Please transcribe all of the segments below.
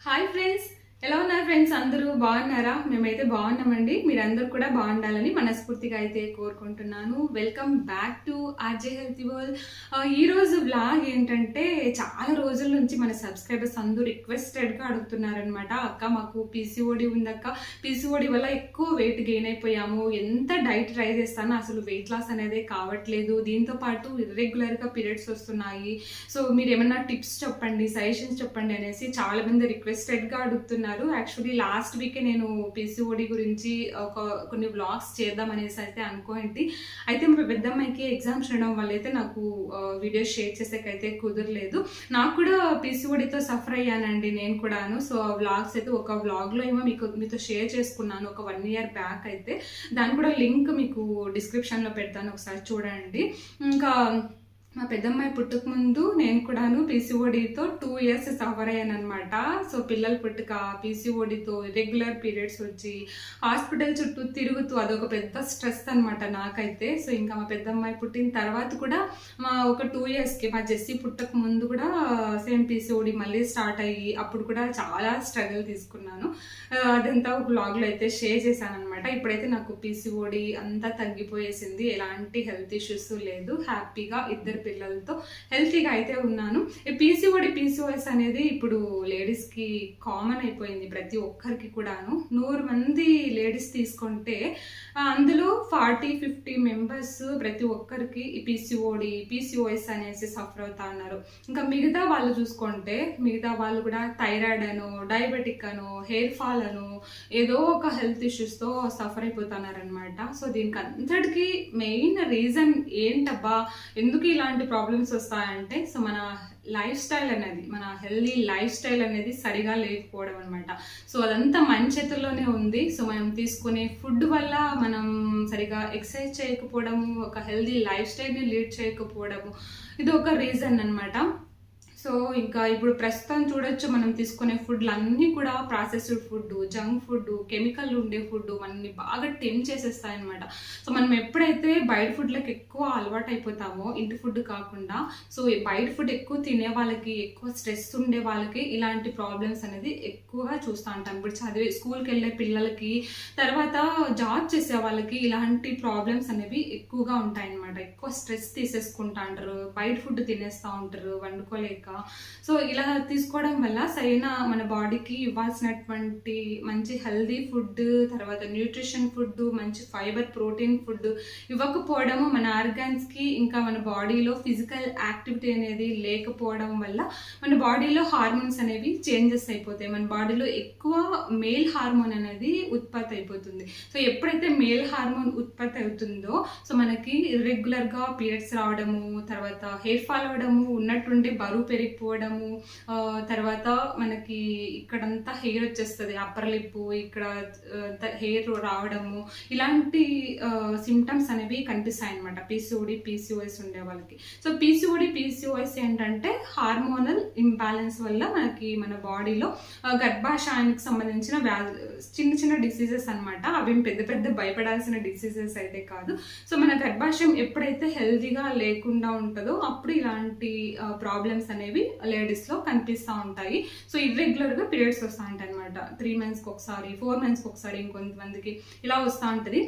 Hi friends ఎలా ఉన్నారు friends అందరూ బాగున్నారా? మేమైతే బాగున్నామండి. మీరందరూ కూడా బాగుండాలని మనస్ఫూర్తిగా అయితే కోరుకుంటున్నాను. Welcome back to RJ healthy world ఈరోజు బ్లాగ్ ఏంటంటే చాలా రోజుల నుంచి మన సబ్స్క్రైబర్స్ అందరూ రిక్వెస్టెడ్గా అడుగుతున్నారనమాట అక్క మాకు పీసీఓడి ఉందక్క. పీసీఓడి వల్ల ఎక్కువ వెయిట్ గెయిన్ అయిపోయాము. ఎంత డైట్ ట్రై చేస్తానో అసలు వెయిట్ లాస్ అనేది కావట్లేదు. దీంతో పాటు ఇర్రెగ్యులర్గా పీరియడ్స్ వస్తున్నాయి. సో మీరు ఏమన్నా టిప్స్ చెప్పండి సజెషన్స్ చెప్పండి అనేసి చాలా మంది రిక్వెస్టెడ్గా అడుగుతున్నారు. యాక్చువల్లీ లాస్ట్ వీకే నేను పీసీఓడి గురించి ఒక కొన్ని వ్లాగ్స్ చేద్దాం అనేసి అయితే అనుకోండి. అయితే మా పెద్దమ్మాయికి ఎగ్జామ్స్ ఉండడం వల్ల అయితే నాకు వీడియోస్ షేర్ చేసేకైతే కుదరలేదు. నాకు కూడా పీసీఓడితో సఫర్ అయ్యానండి నేను కూడాను. సో వ్లాగ్స్ అయితే ఒక వ్లాగ్లో ఏమో మీకు మీతో షేర్ చేసుకున్నాను ఒక వన్ ఇయర్ బ్యాక్ అయితే. దాని కూడా లింక్ మీకు డిస్క్రిప్షన్లో పెడతాను ఒకసారి చూడండి. ఇంకా మా పెద్దమ్మాయి పుట్టకముందు నేను కూడాను పీసీఓడితో టూ ఇయర్స్ సఫర్ అయ్యాను అనమాట సో పిల్లలు పుట్టుక పీసీఓడితో రెగ్యులర్ పీరియడ్స్ వచ్చి హాస్పిటల్ చుట్టూ తిరుగుతూ అదొక పెద్ద స్ట్రెస్ అనమాట నాకైతే. సో ఇంకా మా పెద్దమ్మాయి పుట్టిన తర్వాత కూడా మా ఒక టూ ఇయర్స్కి మా జెస్సీ పుట్టక ముందు కూడా సేమ్ పీసీఓడి మళ్ళీ స్టార్ట్ అయ్యి అప్పుడు కూడా చాలా స్ట్రగుల్ తీసుకున్నాను. అదంతా ఒక బ్లాగ్లో అయితే షేర్ చేశాను అనమాట ఇప్పుడైతే నాకు పీసీఓడి అంతా తగ్గిపోయేసింది. ఎలాంటి హెల్త్ ఇష్యూస్ లేదు. హ్యాపీగా ఇద్దరు పిల్లలతో హెల్తీగా అయితే ఉన్నాను. ఈ పీసీఓడి పీసీఓఎస్ అనేది ఇప్పుడు లేడీస్కి కామన్ అయిపోయింది ప్రతి ఒక్కరికి కూడాను. నూరు మంది లేడీస్ తీసుకుంటే అందులో ఫార్టీ ఫిఫ్టీ మెంబర్స్ ప్రతి ఒక్కరికి ఈ పీసీఓడి పీసీఓఎస్ అనేసి సఫర్ అవుతా ఉన్నారు. ఇంకా మిగతా వాళ్ళు చూసుకుంటే మిగతా వాళ్ళు కూడా థైరాయిడ్ అను డయాబెటిక్ అను హెయిర్ ఫాల్ అను ఏదో ఒక హెల్త్ ఇష్యూస్తో సఫర్ అయిపోతున్నారనమాట సో దీనికి అంతటికి మెయిన్ రీజన్ ఏంటబ్బా? ఎందుకు ఇలాంటి ప్రాబ్లమ్స్ వస్తాయంటే సో మన లైఫ్ స్టైల్ అనేది మన హెల్దీ లైఫ్ స్టైల్ అనేది సరిగా లేకపోవడం అనమాట సో అదంతా మన చేతుల్లోనే ఉంది. సో మనం తీసుకునే ఫుడ్ వల్ల మనం సరిగా ఎక్సర్సైజ్ చేయకపోవడము ఒక హెల్దీ లైఫ్ స్టైల్ని లీడ్ చేయకపోవడము ఇది ఒక రీజన్ అనమాట సో ఇంకా ఇప్పుడు ప్రస్తుతం చూడొచ్చు మనం తీసుకునే ఫుడ్లు అన్నీ కూడా processed food junk food chemical ఉండే ఫుడ్ మనల్ని బాగా టెమ్ చేసేస్తాయి అనమాట సో మనం ఎప్పుడైతే బయట ఫుడ్లకు ఎక్కువ అలవాటు అయిపోతామో ఇంటి ఫుడ్ కాకుండా సో బయట ఫుడ్ ఎక్కువ తినే వాళ్ళకి ఎక్కువ స్ట్రెస్ ఉండే వాళ్ళకి ఇలాంటి ప్రాబ్లమ్స్ అనేది ఎక్కువగా చూస్తూ ఉంటాం. ఇప్పుడు చదివే స్కూల్కి వెళ్ళే పిల్లలకి తర్వాత జాబ్ చేసే వాళ్ళకి ఇలాంటి ప్రాబ్లమ్స్ అనేవి ఎక్కువగా ఉంటాయి అనమాట ఎక్కువ స్ట్రెస్ తీసేసుకుంటా ఉంటారు బయట ఫుడ్ తినేస్తూ ఉంటారు వండుకోలేక సో ఇలా తీసుకోవడం వల్ల సరైన మన బాడీకి ఇవ్వాల్సినటువంటి మంచి హెల్దీ ఫుడ్ తర్వాత న్యూట్రిషన్ ఫుడ్ మంచి ఫైబర్ ప్రోటీన్ ఫుడ్ ఇవ్వకపోవడము మన ఆర్గాన్స్కి ఇంకా మన బాడీలో ఫిజికల్ యాక్టివిటీ అనేది లేకపోవడం వల్ల మన బాడీలో హార్మోన్స్ అనేవి చేంజెస్ అయిపోతాయి. మన బాడీలో ఎక్కువ మేల్ హార్మోన్ అనేది ఉత్పత్తి అయిపోతుంది. సో ఎప్పుడైతే మేల్ హార్మోన్ ఉత్పత్తి అవుతుందో సో మనకి రెగ్యులర్గా పీరియడ్స్ రావడము తర్వాత హెయిర్ ఫాల్ అవ్వడము ఉన్నట్టుండి బరువు పెరిగిపోవడము తర్వాత మనకి ఇక్కడంతా హెయిర్ వచ్చేస్తుంది. అప్పర్ లిప్ ఇక్కడ హెయిర్ రావడము ఇలాంటి సిమ్టమ్స్ అనేవి కనిపిస్తాయి అనమాట పీసీఓడి పీసీఓఎస్ ఉండే వాళ్ళకి. సో పీసీఓడి పీసీఓఎస్ ఏంటంటే హార్మోనల్ ఇంబ్యాలెన్స్ వల్ల మనకి మన బాడీలో గర్భాశయానికి సంబంధించిన వ్యాధి చిన్న చిన్న డిసీజెస్ అన్నమాట. అవి పెద్ద పెద్ద భయపడాల్సిన డిసీజెస్ అయితే కాదు. సో మన గర్భాశయం ఎప్పుడైతే హెల్తీగా లేకుండా ఉంటుందో అప్పుడు ఇలాంటి ప్రాబ్లమ్స్ అనేవి లేడీస్లో కనిపిస్తూ ఉంటాయి. సో ఇర్రెగ్యులర్గా పీరియడ్స్ వస్తూ ఉంటాయి అనమాట త్రీ మంత్స్కి ఒకసారి ఫోర్ మంత్స్కి ఒకసారి ఇంకొంతమందికి ఇలా వస్తూ ఉంటుంది.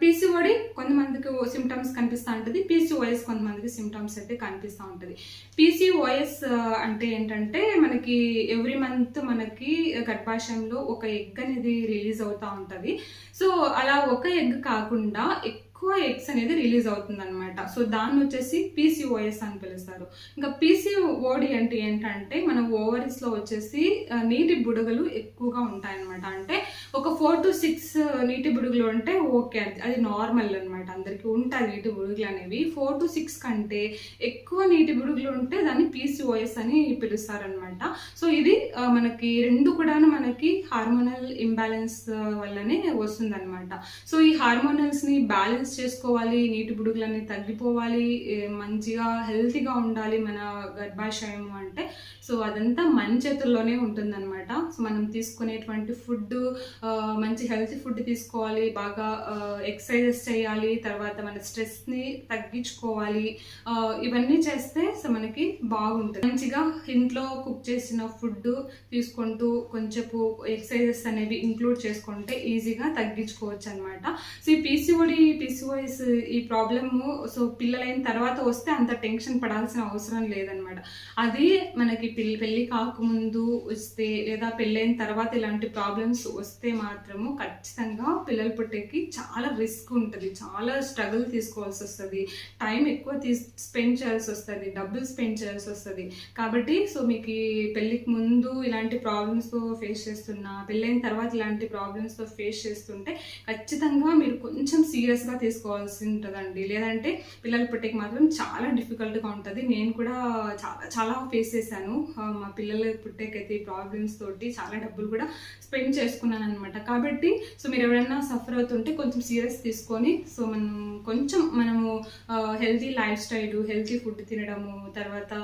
పీసీఓడి కొంతమందికి సిమ్టమ్స్ కనిపిస్తూ ఉంటుంది. పీసీఓఎస్ కొంతమందికి సిమ్టమ్స్ అయితే కనిపిస్తూ ఉంటుంది. పీసీఓఎస్ అంటే ఏంటంటే మనకి ఎవ్రీ మంత్ మనకి గర్భాశయంలో ఒక ఎగ్ అనేది రిలీజ్ అవుతూ ఉంటుంది. సో అలా ఒక ఎగ్ కాకుండా ఎక్కువ ఎగ్స్ అనేది రిలీజ్ అవుతుంది అనమాట సో దాన్ని వచ్చేసి పీసీఓఎస్ అని పిలుస్తారు. ఇంకా పీసీఓడి అంటే ఏంటంటే మన ovaries లో వచ్చేసి నీటి బుడగలు ఎక్కువగా ఉంటాయన్నమాట. అంటే ఒక ఫోర్ టు సిక్స్ నీటి బుడుగులు ఉంటే ఓకే అది నార్మల్ అనమాట అందరికీ ఉంటాయి నీటి బుడుగులు అనేవి. ఫోర్ టు సిక్స్ కంటే ఎక్కువ నీటి బుడుగులు ఉంటే దాన్ని పీసీఓఎస్ అని పిలుస్తారనమాట సో ఇది మనకి రెండు కూడాను మనకి హార్మోనల్ ఇంబ్యాలెన్స్ వల్లనే వస్తుందన్నమాట. సో ఈ హార్మోనల్స్ని బ్యాలెన్స్ బ్యాలెన్స్ చేసుకోవాలి నీటి బుడుగులన్నీ తగ్గిపోవాలి మంచిగా హెల్తీగా ఉండాలి మన గర్భాశయం అంటే. సో అదంతా మన చేతుల్లోనే ఉంటుందన్నమాట. సో మనం తీసుకునేటువంటి ఫుడ్ మంచి హెల్తీ ఫుడ్ తీసుకోవాలి బాగా ఎక్సర్సైజెస్ చేయాలి తర్వాత మన స్ట్రెస్ని తగ్గించుకోవాలి ఇవన్నీ చేస్తే సో మనకి బాగుంటుంది. మంచిగా ఇంట్లో కుక్ చేసిన ఫుడ్ తీసుకుంటూ కొంచెపు ఎక్సర్సైజెస్ అనేవి ఇంక్లూడ్ చేసుకుంటే ఈజీగా తగ్గించుకోవచ్చు అనమాట సో ఈ పీసీఓడి పీసీఓఎస్ ఈ ప్రాబ్లము. సో పిల్లలైన తర్వాత వస్తే అంత టెన్షన్ పడాల్సిన అవసరం లేదనమాట అది మనకి పెళ్ళి పెళ్ళి కాకముందు వస్తే లేదా పెళ్ళైన తర్వాత ఇలాంటి ప్రాబ్లమ్స్ వస్తే మాత్రము ఖచ్చితంగా పిల్లలు పుట్టేకి చాలా రిస్క్ ఉంటుంది. చాలా స్ట్రగుల్ తీసుకోవాల్సి వస్తుంది. టైం ఎక్కువ తీ స్పెండ్ చేయాల్సి వస్తుంది. డబ్బులు స్పెండ్ చేయాల్సి వస్తుంది. కాబట్టి సో మీకు పెళ్ళికి ముందు ఇలాంటి ప్రాబ్లమ్స్తో ఫేస్ చేస్తున్నా పెళ్ళైన తర్వాత ఇలాంటి ప్రాబ్లమ్స్తో ఫేస్ చేస్తుంటే ఖచ్చితంగా మీరు కొంచెం సీరియస్గా తీసుకోవాల్సి ఉంటుందండి లేదంటే పిల్లలు పుట్టేకి మాత్రం చాలా డిఫికల్ట్గా ఉంటుంది. నేను కూడా చాలా చాలా ఫేస్ చేశాను. మా పిల్లలు పుట్టేకైతే ప్రాబ్లమ్స్ తోటి చాలా డబ్బులు కూడా స్పెండ్ చేసుకున్నాను అనమాట కాబట్టి సో మీరు ఎవరైనా సఫర్ అవుతుంటే కొంచెం సీరియస్ తీసుకొని సో మనం కొంచెం మనము healthy lifestyle healthy food తినడము తర్వాత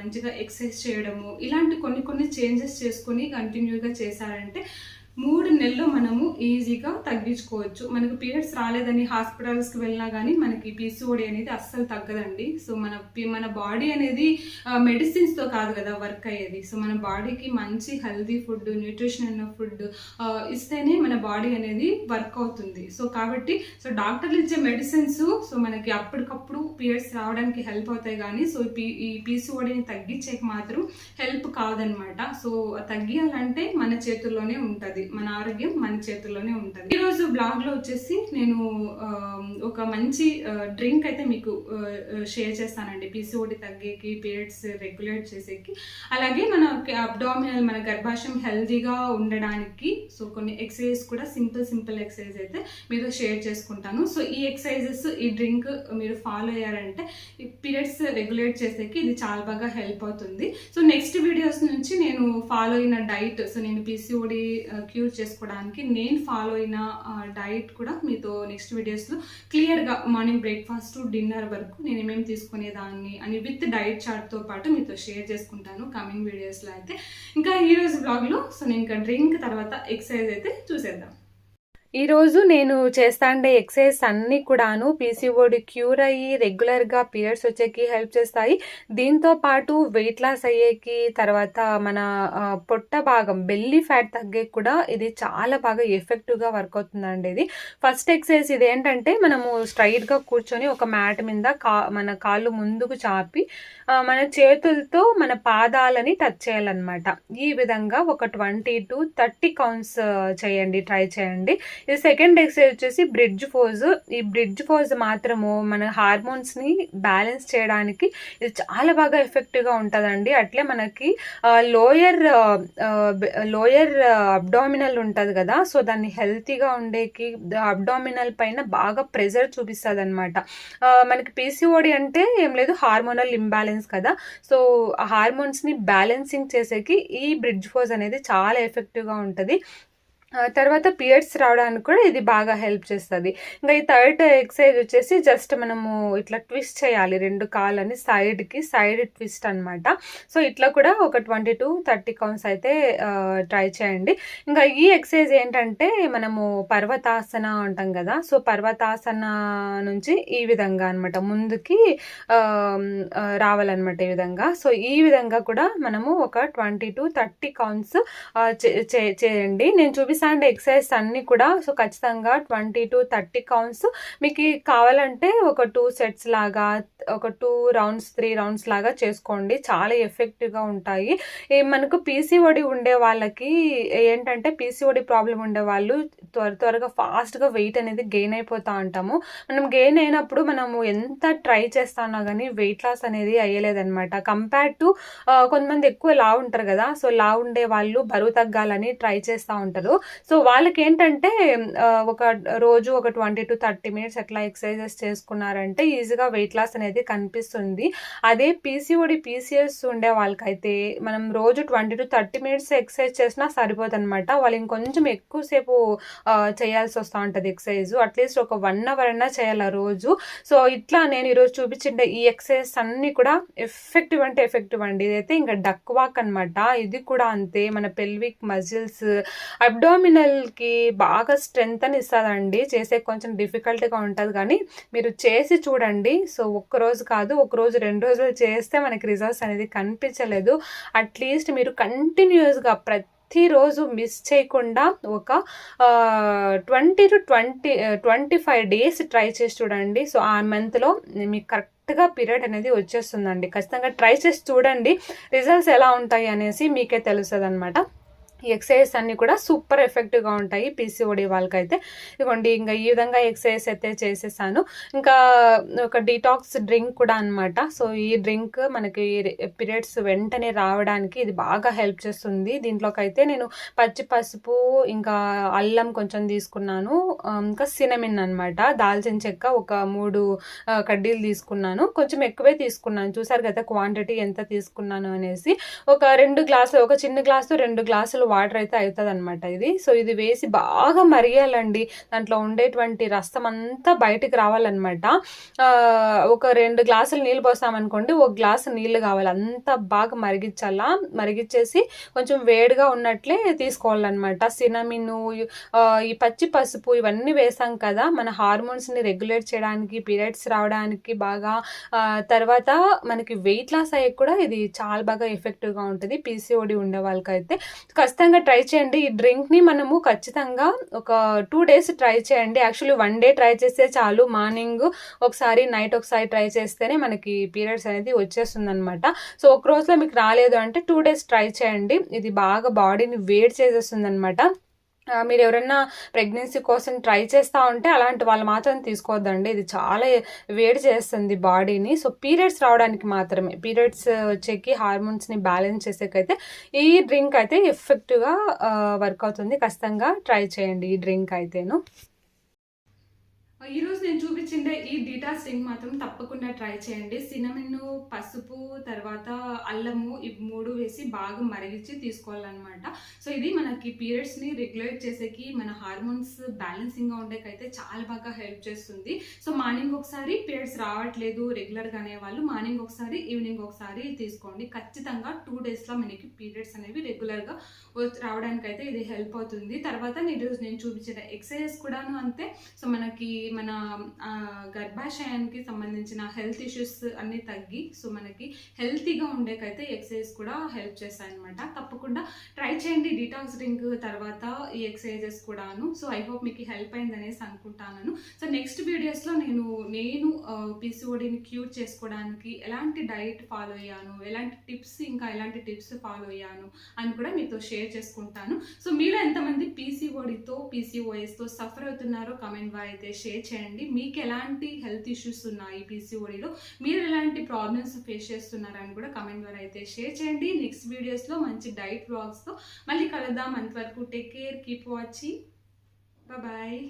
మంచిగా ఎక్సర్సైజ్ చేయడము ఇలాంటి కొన్ని కొన్ని చేంజెస్ చేసుకొని కంటిన్యూగా చేశారంటే మూడు నెలలు మనము ఈజీగా తగ్గించుకోవచ్చు. మనకు పీరియడ్స్ రాలేదని హాస్పిటల్స్కి వెళ్ళినా కానీ మనకి పీసీఓడి అనేది అస్సలు తగ్గదండి. సో మన పి- మన బాడీ అనేది మెడిసిన్స్తో కాదు కదా వర్క్ అయ్యేది. సో మన బాడీకి మంచి హెల్తీ ఫుడ్ న్యూట్రిషన్ ఉన్న ఫుడ్ ఇస్తేనే మన బాడీ అనేది వర్క్ అవుతుంది. సో కాబట్టి సో డాక్టర్లు ఇచ్చే మెడిసిన్స్ సో మనకి అప్పటికప్పుడు పీరియడ్స్ రావడానికి హెల్ప్ అవుతాయి కానీ సో ఈ పీ- ఈ పీసీఓడిని తగ్గించేకి మాత్రం హెల్ప్ కాదనమాట. సో తగ్గియాలంటే మన చేతుల్లోనే ఉంటుంది. మన ఆరోగ్యం మన చేతుల్లోనే ఉంటుంది. ఈ రోజు బ్లాగ్లో వచ్చేసి నేను ఒక మంచి డ్రింక్ అయితే మీకు షేర్ చేస్తానండి. పీసీఓడి తగ్గేకి పీరియడ్స్ రెగ్యులేట్ చేసేకి. అలాగే మన అబ్డామినల్ మన గర్భాశయం హెల్దీగా ఉండడానికి సో కొన్ని ఎక్సర్సైజ్ కూడా సింపుల్ సింపుల్ ఎక్సర్సైజ్ అయితే మీతో షేర్ చేసుకుంటాను. సో ఈ ఎక్సర్సైజెస్ ఈ డ్రింక్ మీరు ఫాలో అయ్యారంటే ఈ పీరియడ్స్ రెగ్యులేట్ చేసేకి ఇది చాలా బాగా హెల్ప్ అవుతుంది. సో నెక్స్ట్ వీడియోస్ నుంచి నేను ఫాలో అయిన డైట్ సో నేను పీసీఓడి క్యూర్ చేసుకోవడానికి నేను ఫాలో అయిన డైట్ కూడా మీతో నెక్స్ట్ వీడియోస్లో క్లియర్గా మార్నింగ్ బ్రేక్ఫాస్ట్ డిన్నర్ వరకు నేను ఏమేమి తీసుకునేదాన్ని అని విత్ డైట్ చార్ట్తో పాటు మీతో షేర్ చేసుకుంటాను కమింగ్ వీడియోస్లో అయితే. ఇంకా ఈరోజు బ్లాగ్లో సో నేను ఇంకా డ్రింక్ తర్వాత ఎక్సర్సైజ్ అయితే చూసేద్దాం. ఈరోజు నేను చేస్తాండే ఎక్సర్సైజ్ అన్ని కూడాను పీసీఓడి క్యూర్ అయ్యి రెగ్యులర్గా పీరియడ్స్ వచ్చేకి హెల్ప్ చేస్తాయి. దీంతో పాటు వెయిట్ లాస్ అయ్యేకి తర్వాత మన పొట్ట భాగం బెల్లి ఫ్యాట్ తగ్గే కూడా ఇది చాలా బాగా ఎఫెక్టివ్గా వర్క్ అవుతుందండి ఇది. ఫస్ట్ ఎక్సర్సైజ్ ఇది ఏంటంటే మనము స్ట్రైట్గా కూర్చొని ఒక మ్యాట్ మీద కా మన కాళ్ళు ముందుకు చాపి మన చేతులతో మన పాదాలని టచ్ చేయాలన్నమాట. ఈ విధంగా ఒక ట్వంటీ టు థర్టీ కౌంట్స్ చేయండి ట్రై చేయండి. ఇది సెకండ్ ఎక్సర్సైజ్ వచ్చేసి బ్రిడ్జ్ ఫోజ్ ఈ బ్రిడ్జ్ ఫోజ్ మాత్రము మన హార్మోన్స్ని బ్యాలెన్స్ చేయడానికి ఇది చాలా బాగా ఎఫెక్టివ్గా ఉంటుందండి. అట్లే మనకి లోయర్ లోయర్ అబ్డామినల్ ఉంటుంది కదా సో దాన్ని హెల్తీగా ఉండేకి అబ్డామినల్ పైన బాగా ప్రెజర్ చూపిస్తుంది అనమాట మనకి పీసీఓడి అంటే ఏం లేదు హార్మోనల్ ఇంబ్యాలెన్స్ కదా. సో హార్మోన్స్ని బ్యాలెన్సింగ్ చేసేకి ఈ బ్రిడ్జ్ ఫోజ్ అనేది చాలా ఎఫెక్టివ్గా ఉంటుంది. తర్వాత పీరియడ్స్ రావడానికి కూడా ఇది బాగా హెల్ప్ చేస్తుంది. ఇంకా ఈ థర్డ్ ఎక్సర్సైజ్ వచ్చేసి జస్ట్ మనము ఇట్లా ట్విస్ట్ చేయాలి. రెండు కాళ్ళని సైడ్కి సైడ్ ట్విస్ట్ అనమాట సో ఇట్లా కూడా ఒక ట్వంటీ టు థర్టీ కౌన్స్ అయితే ట్రై చేయండి. ఇంకా ఈ ఎక్సర్సైజ్ ఏంటంటే మనము పర్వతాసన అంటాం కదా. సో పర్వతాసన నుంచి ఈ విధంగా అనమాట ముందుకి రావాలన్నమాట ఈ విధంగా. సో ఈ విధంగా కూడా మనము ఒక ట్వంటీ టు థర్టీ కౌన్స్ చేయండి. నేను చూపిస్తాను ఎక్సర్సైజ్ అన్నీ కూడా సో ఖచ్చితంగా ట్వంటీ టు థర్టీ కౌంట్స్ మీకు కావాలంటే ఒక టూ సెట్స్ లాగా ఒక టూ రౌండ్స్ త్రీ రౌండ్స్ లాగా చేసుకోండి. చాలా ఎఫెక్టివ్గా ఉంటాయి. మనకు పీసీఓడి ఉండే వాళ్ళకి ఏంటంటే పీసీఓడి ప్రాబ్లం ఉండే వాళ్ళు త్వర త్వరగా ఫాస్ట్గా వెయిట్ అనేది గెయిన్ అయిపోతూ ఉంటాము. మనం గెయిన్ అయినప్పుడు మనము ఎంత ట్రై చేస్తానో కానీ వెయిట్ లాస్ అనేది అయ్యలేదన్నమాట. కంపేర్ టు కొంతమంది ఎక్కువ లావు ఉంటారు కదా సో లావు ఉండే వాళ్ళు బరువు తగ్గాలని ట్రై చేస్తూ ఉంటారు. సో వాళ్ళకి ఏంటంటే ఒక రోజు ఒక ట్వంటీ టు థర్టీ మినిట్స్ ఎట్లా ఎక్సర్సైజెస్ చేసుకున్నారంటే ఈజీగా వెయిట్ లాస్ అనేది కనిపిస్తుంది. అదే పీసీఓడి పీసీఎస్ ఉండే వాళ్ళకైతే మనం రోజు twenty to thirty minutes exercise చేసినా సరిపోతుంది అనమాట వాళ్ళు ఇంకొంచెం ఎక్కువసేపు చేయాల్సి వస్తూ ఉంటుంది ఎక్సర్సైజ్. అట్లీస్ట్ ఒక వన్ అవర్ అయినా చేయాలి ఆ రోజు. సో ఇట్లా నేను ఈరోజు చూపించిన ఈ ఎక్సర్సైజ్ అన్నీ కూడా ఎఫెక్టివ్ అంటే ఎఫెక్టివ్ అండి. ఇదైతే ఇంకా డక్ వాక్ అనమాట ఇది కూడా అంతే. మన పెల్విక్ మజిల్స్ అబ్డామినల్కి బాగా స్ట్రెంగ్త్ అని ఇస్తుందండి చేసే కొంచెం డిఫికల్ట్గా ఉంటుంది కానీ మీరు చేసి చూడండి. సో ఒక్క రోజు కాదు ఒకరోజు రెండు రోజులు చేస్తే మనకి రిజల్ట్స్ అనేది కనిపించలేదు. అట్లీస్ట్ మీరు కంటిన్యూస్గా ప్రతిరోజు మిస్ చేయకుండా ఒక twenty to twenty twenty five days try చేసి చూడండి. సో ఆ మంత్లో మీకు కరెక్ట్గా పీరియడ్ అనేది వచ్చేస్తుందండి. ఖచ్చితంగా ట్రై చేసి చూడండి. రిజల్ట్స్ ఎలా ఉంటాయి అనేసి మీకే తెలుస్తుంది అనమాట ఈ ఎక్సర్సైజ్ అన్నీ కూడా సూపర్ ఎఫెక్టివ్గా ఉంటాయి పీసీఓడి వాళ్ళకైతే. ఇదిగోండి ఇంకా ఈ విధంగా ఎక్సర్సైజ్ అయితే చేసేసాను. ఇంకా ఒక డీటాక్స్ డ్రింక్ కూడా అనమాట సో ఈ డ్రింక్ మనకి పీరియడ్స్ వెంటనే రావడానికి ఇది బాగా హెల్ప్ చేస్తుంది. దీంట్లోకైతే నేను పచ్చి పసుపు ఇంకా అల్లం కొంచెం తీసుకున్నాను. ఇంకా సినమిన్ అనమాట దాల్చిన చెక్క ఒక మూడు కడ్డీలు తీసుకున్నాను. కొంచెం ఎక్కువే తీసుకున్నాను. చూసారు కదా క్వాంటిటీ ఎంత తీసుకున్నాను అనేసి. ఒక రెండు గ్లాసులు ఒక చిన్న గ్లాసు రెండు గ్లాసులు వాటర్ అయితే అవుతుంది అనమాట ఇది. సో ఇది వేసి బాగా మరిగాలండి దాంట్లో ఉండేటువంటి రసం అంతా బయటికి రావాలన్నమాట. ఒక రెండు గ్లాసులు నీళ్ళు పోసామనుకోండి ఒక గ్లాసు నీళ్ళు కావాలి. అంత బాగా మరిగించాలా? మరిగించేసి కొంచెం వేడిగా ఉన్నట్లే తీసుకోవాలన్నమాట. సినమిను ఈ పచ్చి పసుపు ఇవన్నీ వేసాం కదా మన హార్మోన్స్ని రెగ్యులేట్ చేయడానికి పీరియడ్స్ రావడానికి బాగా తర్వాత మనకి వెయిట్ లాస్ అయ్యే కూడా ఇది చాలా బాగా ఎఫెక్టివ్గా ఉంటుంది. పీసీఓడి ఉండే వాళ్ళకైతే. కాస్త ఖచ్చితంగా ట్రై చేయండి. ఈ డ్రింక్ని మనము ఖచ్చితంగా ఒక టూ డేస్ ట్రై చేయండి. యాక్చువల్లీ వన్ డే ట్రై చేస్తే చాలు. మార్నింగ్ ఒకసారి నైట్ ఒకసారి ట్రై చేస్తేనే మనకి పీరియడ్స్ అనేది వచ్చేస్తుంది అనమాట సో ఒక రోజులో మీకు రాలేదు అంటే టూ డేస్ ట్రై చేయండి. ఇది బాగా బాడీని వేడి చేసేస్తుంది అనమాట మీరు ఎవరైనా ప్రెగ్నెన్సీ కోసం ట్రై చేస్తూ ఉంటే అలాంటి వాళ్ళు మాత్రం తీసుకోవద్దండి. ఇది చాలా వేడి చేస్తుంది బాడీని. సో పీరియడ్స్ రావడానికి మాత్రమే. పీరియడ్స్ వచ్చేకి హార్మోన్స్ని బ్యాలెన్స్ చేసేకైతే ఈ డ్రింక్ అయితే ఎఫెక్టివ్గా వర్క్ అవుతుంది. ఖచ్చితంగా ట్రై చేయండి ఈ డ్రింక్ అయితేను. ఈరోజు నేను చూపించిండే ఈ డీటా స్టింగ్ మాత్రం తప్పకుండా ట్రై చేయండి. సినమిన్ పసుపు తర్వాత అల్లము ఇవి మూడు వేసి బాగా మరిగించి తీసుకోవాలన్నమాట. సో ఇది మనకి పీరియడ్స్ని రెగ్యులేట్ చేసేకి మన హార్మోన్స్ బ్యాలెన్సింగ్గా ఉండేకైతే చాలా బాగా హెల్ప్ చేస్తుంది. సో మార్నింగ్ ఒకసారి పీరియడ్స్ రావట్లేదు రెగ్యులర్గా అనేవాళ్ళు మార్నింగ్ ఒకసారి ఈవినింగ్ ఒకసారి తీసుకోండి. ఖచ్చితంగా టూ డేస్లో మనకి పీరియడ్స్ అనేవి రెగ్యులర్గా రావడానికైతే ఇది హెల్ప్ అవుతుంది. తర్వాత ఈరోజు నేను చూపించిన ఎక్సర్సైజ్ కూడాను అంతే. సో మనకి మన గర్భాశయానికి సంబంధించిన హెల్త్ ఇష్యూస్ అన్నీ తగ్గి సో మనకి హెల్తీగా ఉండేకైతే ఎక్సర్సైజ్ కూడా హెల్ప్ చేస్తాయి అనమాట తప్పకుండా ట్రై చేయండి డీటాక్స్ డ్రింక్ తర్వాత ఈ ఎక్సర్సైజెస్ కూడాను. సో ఐ హోప్ మీకు హెల్ప్ అయింది అనేసి అనుకుంటాను సో నెక్స్ట్ వీడియోస్లో నేను నేను పీసీఓడిని క్యూర్ చేసుకోవడానికి ఎలాంటి డైట్ ఫాలో అయ్యాను ఎలాంటి టిప్స్ ఇంకా ఎలాంటి టిప్స్ ఫాలో అయ్యాను అని కూడా మీతో షేర్ చేసుకుంటాను. సో మీలో ఎంతమంది పీసీఓడితో పీసీఓఎస్తో సఫర్ అవుతున్నారో కమెంట్ ద్వారా అయితే షేర్ షేర్ చేయండి. మీకు ఎలాంటి హెల్త్ ఇష్యూస్ ఉన్నాయి పీసీఓడిలో? మీరు ఎలాంటి ప్రాబ్లమ్స్ ఫేస్ చేస్తున్నారని కూడా కమెంట్ ద్వారా అయితే షేర్ చేయండి. నెక్స్ట్ వీడియోస్లో మంచి డైట్ బ్లాగ్స్తో మళ్ళీ కలుద్దాం. అంతవరకు take care keep watching. Bye.